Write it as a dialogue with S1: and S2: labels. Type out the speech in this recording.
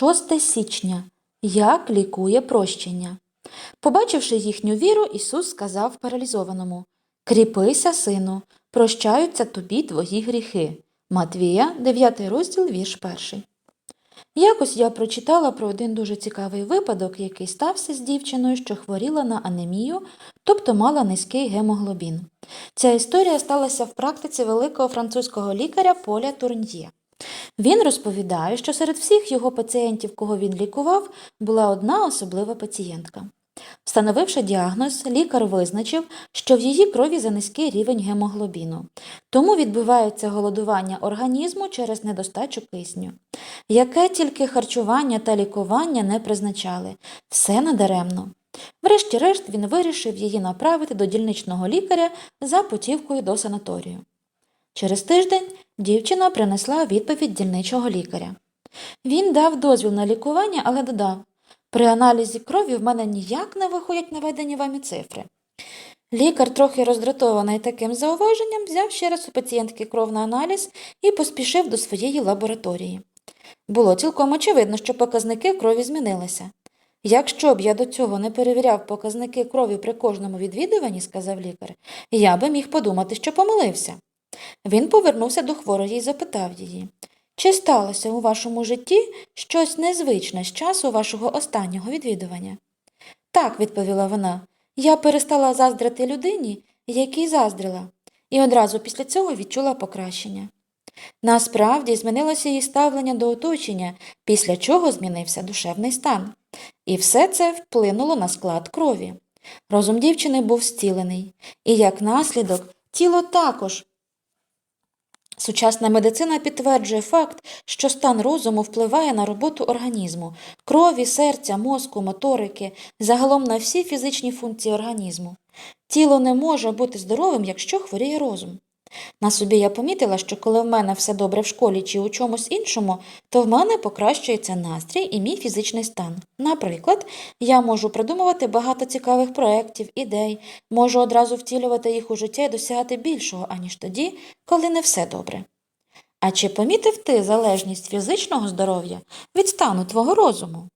S1: 6 січня. Як лікує прощення. Побачивши їхню віру, Ісус сказав паралізованому Кріпися, сину, прощаються тобі твої гріхи. Матвія, 9 розділ, вірш 1. Якось я прочитала про один дуже цікавий випадок, який стався з дівчиною, що хворіла на анемію, тобто мала низький гемоглобін. Ця історія сталася в практиці великого французького лікаря Поля Турньє. Він розповідає, що серед всіх його пацієнтів, кого він лікував, була одна особлива пацієнтка. Встановивши діагноз, лікар визначив, що в її крові за низький рівень гемоглобіну, тому відбувається голодування організму через недостачу кисню. Яке тільки харчування та лікування не призначали, все надаремно. Врешті-решт він вирішив її направити до дільничного лікаря за путівкою до санаторію. Через тиждень дівчина принесла відповідь дільничого лікаря. Він дав дозвіл на лікування, але додав при аналізі крові в мене ніяк не виходять наведені вами цифри. Лікар, трохи роздратований таким зауваженням, взяв ще раз у пацієнтки кров на аналіз і поспішив до своєї лабораторії. Було цілком очевидно, що показники крові змінилися. Якщо б я до цього не перевіряв показники крові при кожному відвідуванні, сказав лікар, я би міг подумати, що помилився. Він повернувся до хворої і запитав її, чи сталося у вашому житті щось незвичне з часу вашого останнього відвідування? Так, відповіла вона, я перестала заздрити людині, якій заздрила, і одразу після цього відчула покращення. Насправді змінилося її ставлення до оточення, після чого змінився душевний стан. І все це вплинуло на склад крові. Розум дівчини був зцілений, і як наслідок тіло також. Сучасна медицина підтверджує факт, що стан розуму впливає на роботу організму, крові, серця, мозку, моторики, загалом на всі фізичні функції організму. Тіло не може бути здоровим, якщо хворіє розум. На собі я помітила, що коли в мене все добре в школі чи у чомусь іншому, то в мене покращується настрій і мій фізичний стан. Наприклад, я можу придумувати багато цікавих проєктів, ідей, можу одразу втілювати їх у життя і досягати більшого, аніж тоді, коли не все добре. А чи помітив ти залежність фізичного здоров'я від стану твого розуму?